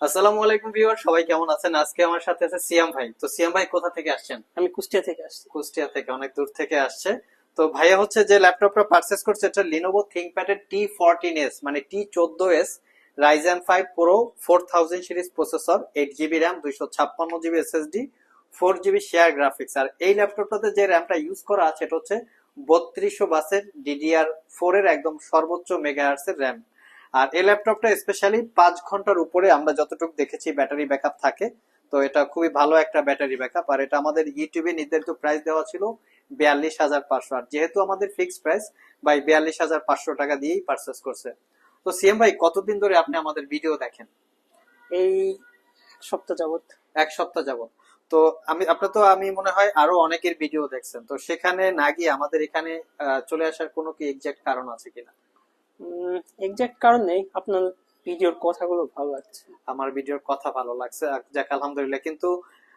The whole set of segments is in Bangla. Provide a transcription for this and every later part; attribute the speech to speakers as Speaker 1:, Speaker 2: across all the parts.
Speaker 1: আসসালামু আলাইকুম ভিউয়ার সবাই কেমন আছেন? আজকে আমার সাথে আছে সিয়াম ভাই। তো সিয়াম ভাই কোথা থেকে আসছেন?
Speaker 2: আমি কুষ্টিয়া থেকে আসছি।
Speaker 1: কুষ্টিয়া থেকে অনেক দূর থেকে আসছে। তো ভাইয়া হচ্ছে যে ল্যাপটপটা পারচেস করছে এটা লিনোভো থিংকপ্যাডের টি ফোরটিন এস মানে টি চোদ্দ S Ryzen five pro four thousand series processor eight GB RAM দুইশো ছাপ্পান্ন GB SSD four GB share graphics আর এই ল্যাপটপটাতে যে র্যামটা ইউজ করা আছে এটা হচ্ছে বত্রিশশো বাসের ডিডিআর ফোর এর একদম সর্বোচ্চ মেগাহার্স এর র্যাম আর এই ল্যাপটপটা স্পেশালি পাঁচ ঘণ্টার উপরে আমরা যতটুকু দেখেছি ব্যাটারি ব্যাকআপ থাকে তো এটা খুবই ভালো একটা ব্যাটারি ব্যাকআপ আর এটা আমাদের ইউটিউবে নির্ধারিত প্রাইস দেওয়া ছিল বিয়াল্লিশ হাজার পাঁচশো। আর যেহেতু আমাদের ফিক্সড প্রাইস বাই বিয়াল্লিশ হাজার পাঁচশো টাকা দিয়েই পারচেস করছে। তো সিএম ভাই কতদিন ধরে আপনি আমাদের ভিডিও দেখেন?
Speaker 2: এই সপ্তাহ যাবত
Speaker 1: এক সপ্তাহ যাবত তো আমি আপনার তো আমি মনে হয় আরও অনেকের ভিডিও দেখছেন। তো সেখানে না গিয়ে আমাদের এখানে চলে আসার কোনো কি এক্সাক্ট কারণ আছে কিনা?
Speaker 2: এক্সাক্ট কারণ নেই আপনার ভিডিওর কথাগুলো ভালো লাগছে।
Speaker 1: আমার ভিডিওর কথা ভালো লাগছে যাক আলহামদুলিল্লাহ। কিন্তু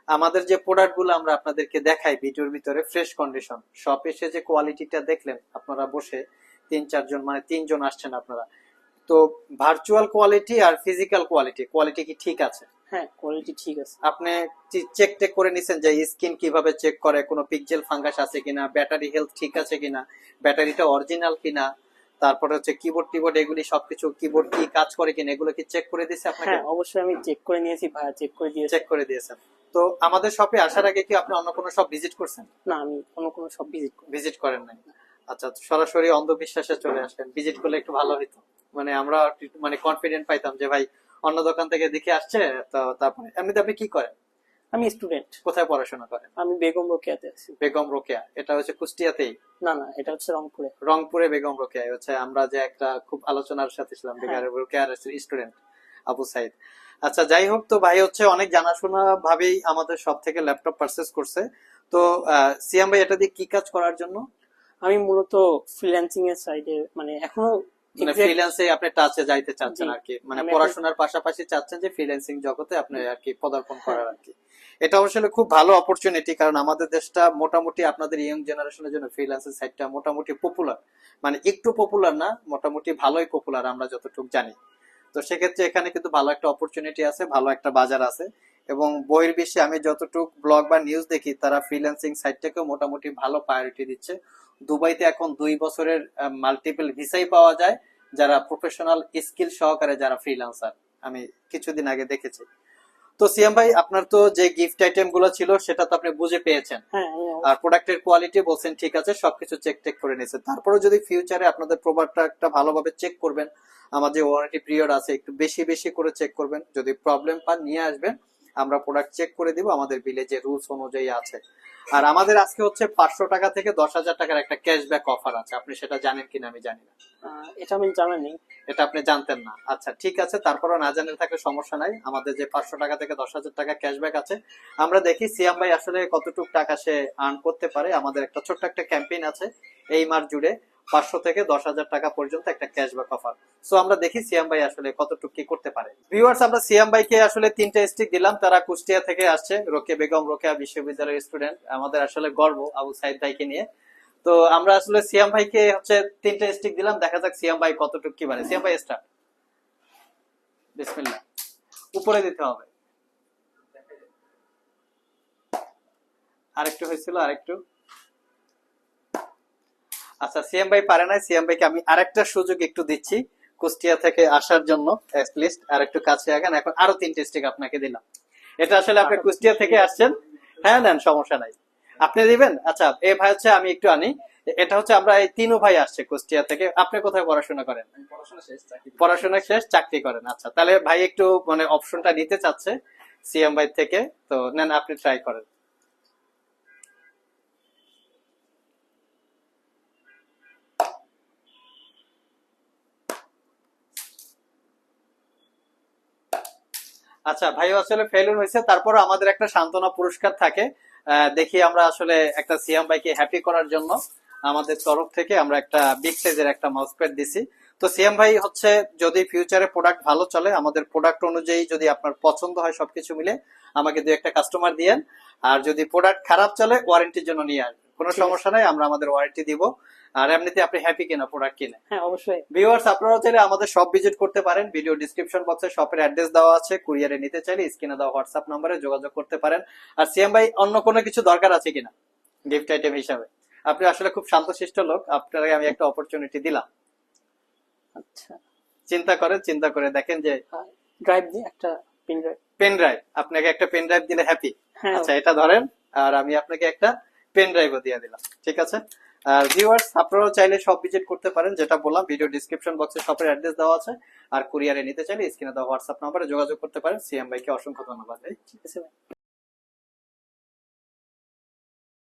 Speaker 1: আমাদের যে প্রোডাক্টগুলো আমরা আপনাদেরকে দেখাই ভিডিওর ভিতরে ফ্রেশ কন্ডিশন শপ এসে যে কোয়ালিটিটা দেখলেন আপনারা বসে তিন চারজন মানে তিনজন আসছেন আপনারা। তো ভার্চুয়াল কোয়ালিটি আর ফিজিক্যাল কোয়ালিটি কোয়ালিটি কি ঠিক আছে?
Speaker 2: হ্যাঁ কোয়ালিটি ঠিক আছে।
Speaker 1: আপনি চেক টেক করে নিছেন যে স্কিন কীভাবে চেক করে কোনো পিকজেল ফাঙ্গাস আছে কিনা ব্যাটারি হেলথ ঠিক আছে কিনা ব্যাটারিটা অরিজিনাল কিনা তারপরে হচ্ছে কিবোর্ড টিবোর্ড এগুলি সবকিছু কিবোর্ড কি কাজ করে কিনা এগুলো কি চেক করে দিয়েছে আপনাকে?
Speaker 2: হ্যাঁ অবশ্যই আমি চেক করে নিয়েছি ভাইয়া চেক করে দিয়েছি।
Speaker 1: চেক করে দিয়েছেন। তো আমাদের শপে আসার আগে কি আপনি অন্য কোনো শপ ভিজিট করছেন?
Speaker 2: না আমি কোনো কোনো সব ভিজিট
Speaker 1: ভিজিট করেন নাই। আচ্ছা তো সরাসরি অন্ধবিশ্বাসে চলে আসেন ভিজিট করলে একটু ভালো হতো মানে আমরা মানে কনফিডেন্ট পাইতাম যে ভাই অন্য দোকান থেকে দেখে আসছে তো তারপরে এমনিতে আপনি কি করেন?
Speaker 2: আমি স্টুডেন্ট।
Speaker 1: কোথায় পড়াশোনা করেন?
Speaker 2: আমি বেগম রোকেয়াতে আছি।
Speaker 1: বেগম রোকেয়া। এটা হচ্ছে কুষ্টিয়াতেই?
Speaker 2: না না এটা হচ্ছে রংপুরে।
Speaker 1: রংপুরে বেগম রোকেয়া। হচ্ছে আমরা যে একটা খুব আলোচনার সাথে ছিলাম
Speaker 2: হ্যাঁ।
Speaker 1: বেগম রোকেয়ার স্টুডেন্ট আবু সাইদ। আচ্ছা যাই হোক তো ভাই হচ্ছে অনেক জানাশোনা ভাবেই আমাদের সব থেকে ল্যাপটপ পারচেস করছে। তো সিয়াম ভাই এটা দিয়ে কি কাজ করার জন্য?
Speaker 2: আমি মূলত ফ্রিল্যান্সিং এর সাইডে মানে এখনও
Speaker 1: মানে ফ্রিল্যান্সে আপনি টাচে যাইতে চাচ্ছেন আর কি মানে পড়াশোনার পাশাপাশি চাচ্ছেন যে ফ্রিল্যান্সিং জগতে আপনি আর কি পদার্পণ করার আর কি এটা আসলে খুব ভালো অপরচুনিটি কারণ আমাদের দেশটা মোটামুটি আপনাদের ইয়ং জেনারেশনের জন্য ফ্রিল্যান্সিং সাইটটা মোটামুটি পপুলার মানে একটু পপুলার না মোটামুটি ভালোই পপুলার আমরা যতটুকু জানি। তো সেক্ষেত্রে এখানে কিন্তু ভালো একটা অপরচুনিটি আছে ভালো একটা বাজার আছে। এবং বইয়ের বিশ্বে আমি যতটুকু ব্লগ বা নিউজ দেখি তারা ফ্রিল্যান্সিং সাইটটাকেও মোটামুটি ভালো প্রায়োরিটি দিচ্ছে। দুবাইতে এখন দুই বছরের মাল্টিপল ভিসাই পাওয়া যায় যারা প্রফেশনাল স্কিল সহকারে যারা ফ্রিল্যান্সার আমি কিছুদিন আগে দেখেছি। তো সিএম ভাই আপনার তো যে গিফট আইটেমগুলো ছিল সেটা তো আপনি বুঝে পেয়েছেন।
Speaker 2: হ্যাঁ আমি
Speaker 1: আর প্রোডাক্টের কোয়ালিটি বলছেন ঠিক আছে সবকিছু চেক টেক করে নিয়েছেন তারপরে যদি ফিউচারে আপনাদের প্রোডাক্টটা ভালোভাবে চেক করবেন আমার যে ওয়ারেন্টি পিরিয়ড আছে একটু বেশি বেশি করে চেক করবেন। যদি প্রবলেম পান নিয়ে আসবেন। আমরা প্রোডাক্ট চেক করে দিব আমাদের যে রুলস অনুযায়ী আছে। আর আমাদের আজকে হচ্ছে পাঁচশো টাকা থেকে দশ হাজার টাকার একটা ক্যাশব্যাক অফার আছে। আপনি সেটা জানেন কিনা আমি জানি না।
Speaker 2: এটা আমি জানা
Speaker 1: এটা আপনি জানতেন না। আচ্ছা ঠিক আছে তারপরও না জানলে থাকলে সমস্যা নাই। আমাদের যে পাঁচশো টাকা থেকে দশ হাজার টাকা ক্যাশব্যাক আছে আমরা দেখি সিয়াম ভাই আসলে কতটুকু টাকা সে আর্ন করতে পারে। আমাদের একটা ছোট্ট একটা ক্যাম্পেইন আছে এই মাস জুড়ে। পাঁচশো থেকে দশ হাজার টাকা পর্যন্ত একটা ক্যাশব্যাক অফার সো আমরা দেখি সিয়াম ভাই আসলে কতটুকু কি করতে পারে। ভিউয়ার্স আমরা সিয়াম ভাইকে আসলে তিনটা স্টিক দিলাম। তারা কুষ্টিয়া থেকে আসছে, রোকে বেগম, রোকেয়া বিশ্ববিদ্যালয়ের স্টুডেন্ট আমাদের আসলে গর্ব আবু সাইদ ভাইকে নিয়ে। তো, আমরা আসলে সিয়াম ভাইকে হচ্ছে তিনটা স্টিক দিলাম। দেখা যাক সিয়াম ভাই কতটুকু কি পারে সিয়াম ভাই স্টার্ট বিসমিল্লাহ। উপরে দিতে হবে। আরেকটু হয়েছিল, আরেকটু। আচ্ছা সিএম ভাই পারে না সিএম ভাইকে আমি আরেকটা সুযোগ একটু দিচ্ছি কুষ্টিয়া থেকে আসার জন্য লিস্ট আর একটু কাছে আগান এখন আরও তিনটে স্টিক আপনাকে দিলাম। এটা আসলে আপনি কুষ্টিয়া থেকে আসছেন। হ্যাঁ নেন সমস্যা নাই। আপনি দিবেন? আচ্ছা এ ভাই হচ্ছে আমি একটু আনি। এটা হচ্ছে আমরা এই তিনও ভাই আসছে কুষ্টিয়া থেকে। আপনি কোথায় পড়াশোনা করেন? পড়াশোনা শেষ চাকরি করেন। আচ্ছা তাহলে ভাই একটু মানে অপশনটা নিতে চাচ্ছে সিএম ভাই থেকে। তো নেন আপনি ট্রাই করেন। আচ্ছা ভাই আসলে ফেলুর হয়েছে। তারপর আমাদের একটা সান্ত্বনা পুরস্কার থাকে। দেখি আমরা আসলে একটা সিএম ভাইকে হ্যাপি করার জন্য আমাদের তরফ থেকে আমরা একটা বিগ সাইজের একটা মাউস প্যাড দিছি। তো সিএম ভাই হচ্ছে যদি ফিউচারে প্রোডাক্ট ভালো চলে আমাদের প্রোডাক্ট অনুযায়ী যদি আপনার পছন্দ হয় সবকিছু মিলে আমাকে দু একটা কাস্টমার দিয়েন। আর যদি প্রোডাক্ট খারাপ চলে ওয়ারেন্টির জন্য নিয়ে আসবেন। কোনো সমস্যা নাই আমরা আমাদের ওয়ারেন্টি দিব। আর এমনিতে আপনি হ্যাপি কিনা প্রোডাক্ট কিনে।
Speaker 2: হ্যাঁ অবশ্যই।
Speaker 1: ভিউয়ার্স আপনারা চাইলে আমাদের শপ ভিজিট করতে পারেন। ভিডিও ডিসক্রিপশন বক্সে শপের অ্যাড্রেস দেওয়া আছে। কুরিয়ারে নিতে চাইলে স্ক্রিনে দেওয়া হোয়াটসঅ্যাপ নম্বরে যোগাযোগ করতে পারেন। আর সিএম ভাই অন্য কোনো কিছু দরকার আছে কিনা? গিফট আইটেম হিসাবে। আপনি আসলে খুব শান্তশিষ্ট লোক। আপনাকে আমি একটা অপরচুনিটি দিলাম।
Speaker 2: আচ্ছা।
Speaker 1: চিন্তা করেন চিন্তা করে দেখেন যে
Speaker 2: ড্রাইভ দিয়ে একটা পিন ড্রাইভ
Speaker 1: পেন ড্রাইভ আপনাকে একটা পেন ড্রাইভ দিলে হ্যাপি
Speaker 2: হ্যাঁ।
Speaker 1: আচ্ছা এটা ধরেন। আর আমি আপনাকে একটা পেন ড্রাইভও দিয়ে দিলাম। ঠিক আছে? আর ভিউয়ার্স আপনারাও চাইলে সব ভিজিট করতে পারেন, যেটা বললাম ভিডিও ডিসক্রিপশন বক্সে সবের অ্যাড্রেস দেওয়া আছে। আর কুরিয়ারে নিতে চাইলে স্ক্রিনে দেওয়া হোয়াটসঅ্যাপ নাম্বারে যোগাযোগ করতে পারেন। সিএম ভাইকে অসংখ্য ধন্যবাদ।
Speaker 2: ঠিক আছে